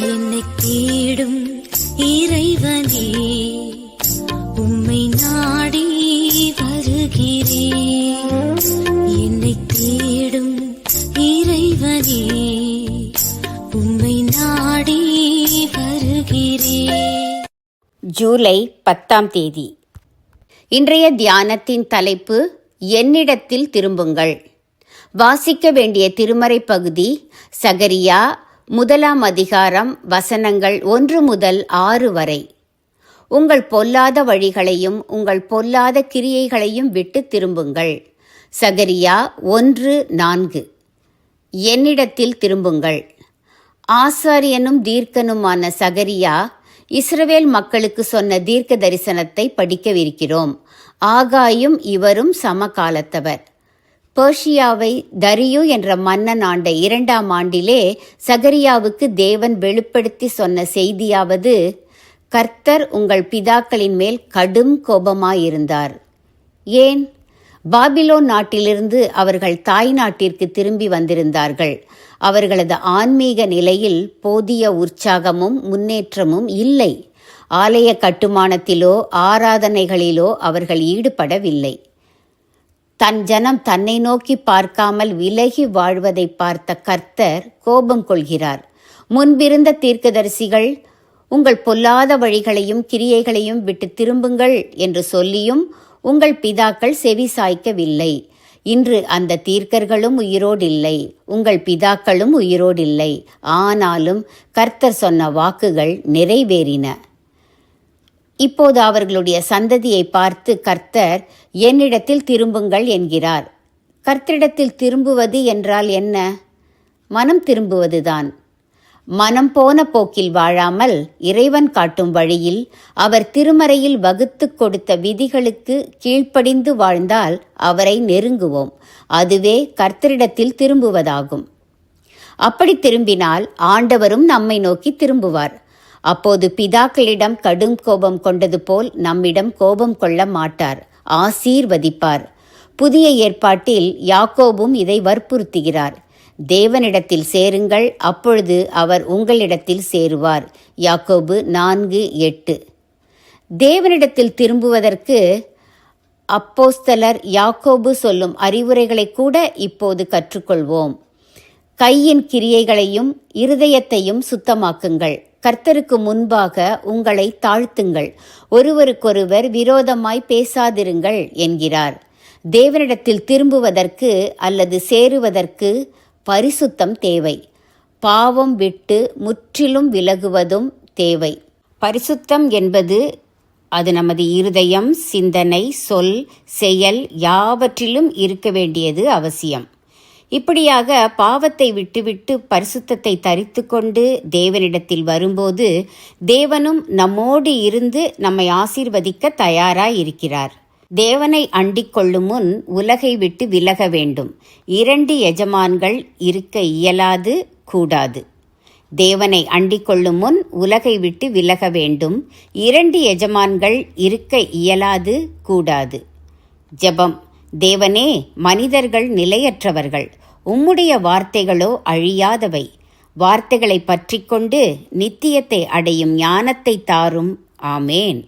என்னை தேடும் இறைவனே உம்மை நாடி வருகிறேன் என்னை தேடும் இறைவனே உம்மை நாடி வருகிறேன் ஜூலை பத்தாம் தேதி. இன்றைய தியானத்தின் தலைப்பு என்னிடத்தில் திரும்புங்கள். வாசிக்க வேண்டிய திருமறை பகுதி சகரியா முதலாம் அதிகாரம் வசனங்கள் ஒன்று முதல் ஆறு வரை. உங்கள் பொல்லாத வழிகளையும் உங்கள் பொல்லாத கிரியைகளையும் விட்டு திரும்புங்கள். சகரியா ஒன்று நான்கு. என்னிடத்தில் திரும்புங்கள். ஆசாரியனும் தீர்க்கனுமான சகரியா இஸ்ரவேல் மக்களுக்கு சொன்ன தீர்க்க தரிசனத்தை படிக்கவிருக்கிறோம். ஆகாயும் இவரும் சமகாலத்தவர். பர்ஷியாவை தரியு என்ற மன்னன் ஆண்ட இரண்டாம் ஆண்டிலே சகரியாவுக்கு தேவன் வெளிப்படுத்தி சொன்ன செய்தியாவது கர்த்தர் உங்கள் பிதாக்களின் மேல் கடும் கோபமாயிருந்தார். ஏன்? பாபிலோன் நாட்டிலிருந்து அவர்கள் தாய் நாட்டிற்கு திரும்பி வந்திருந்தார்கள். அவர்களது ஆன்மீக நிலையில் போதிய உற்சாகமும் முன்னேற்றமும் இல்லை. ஆலய கட்டுமானத்திலோ ஆராதனைகளிலோ அவர்கள் ஈடுபடவில்லை. தன் ஜனம் தன்னை நோக்கி பார்க்காமல் விலகி வாழ்வதை பார்த்த கர்த்தர் கோபம் கொள்கிறார். முன்பிருந்த தீர்க்கதரிசிகள் உங்கள் பொல்லாத வழிகளையும் கிரியைகளையும் விட்டு திரும்புங்கள் என்று சொல்லியும் உங்கள் பிதாக்கள் செவி சாய்க்கவில்லை. இன்று அந்த தீர்க்கர்களும் உயிரோடில்லை. உங்கள் பிதாக்களும் உயிரோடில்லை. ஆனாலும் கர்த்தர் சொன்ன வாக்குகள் நிறைவேறின. இப்போது அவர்களுடைய சந்ததியை பார்த்து கர்த்தர் என்னிடத்தில் திரும்புங்கள் என்கிறார். கர்த்தரிடத்தில் திரும்புவது என்றால் என்ன? மனம் திரும்புவதுதான். மனம் போன போக்கில் வாழாமல் இறைவன் காட்டும் வழியில் அவர் திருமறையில் வகுத்து கொடுத்த விதிகளுக்கு கீழ்ப்படிந்து வாழ்ந்தால் அவரை நெருங்குவோம். அதுவே கர்த்தரிடத்தில் திரும்புவதாகும். அப்படி திரும்பினால் ஆண்டவரும் நம்மை நோக்கி திரும்புவார். அப்போது பிதாக்களிடம் கடும் கோபம் கொண்டது போல் நம்மிடம் கோபம் கொள்ள மாட்டார் ஆசீர்வதிப்பார். புதிய ஏற்பாட்டில் யாக்கோபும் இதை வற்புறுத்துகிறார். தேவனிடத்தில் சேருங்கள் அப்பொழுது அவர் உங்களிடத்தில் சேருவார். யாக்கோபு நான்கு எட்டு. தேவனிடத்தில் திரும்புவதற்கு அப்போஸ்தலர் யாக்கோபு சொல்லும் அறிவுரைகளை கூட இப்போது கற்றுக்கொள்வோம். கையின் கிரியைகளையும் இருதயத்தையும் சுத்தமாக்குங்கள். கர்த்தருக்கு முன்பாக உங்களை தாழ்த்துங்கள். ஒருவருக்கொருவர் விரோதமாய் பேசாதிருங்கள் என்கிறார். தேவனிடத்தில் திரும்புவதற்கு அல்லது சேருவதற்கு பரிசுத்தம் தேவை. பாவம் விட்டு முற்றிலும் விலகுவதும் தேவை. பரிசுத்தம் என்பது அது நமது இருதயம் சிந்தனை சொல் செயல் யாவற்றிலும் இருக்க வேண்டியது அவசியம். இப்படியாக பாவத்தை விட்டுவிட்டு பரிசுத்தத்தை தரித்து கொண்டு தேவனிடத்தில் வரும்போது தேவனும் நம்மோடு இருந்து நம்மை ஆசீர்வதிக்க தயாராய் இருக்கிறார் தேவனை அண்டிக் கொள்ளும் முன் உலகை விட்டு விலக வேண்டும். இரண்டு எஜமான்கள் இருக்க இயலாது கூடாது. தேவனை அண்டிக் கொள்ளும் முன் உலகை விட்டு விலக வேண்டும். இரண்டு எஜமான்கள் இருக்க இயலாது கூடாது. ஜெபம். தேவனே மனிதர்கள் நிலையற்றவர்கள். உம்முடைய வார்த்தைகளோ அழியாதவை. வார்த்தைகளை பற்றிக்கொண்டு நித்தியத்தை அடையும் ஞானத்தை தாரும். ஆமேன்.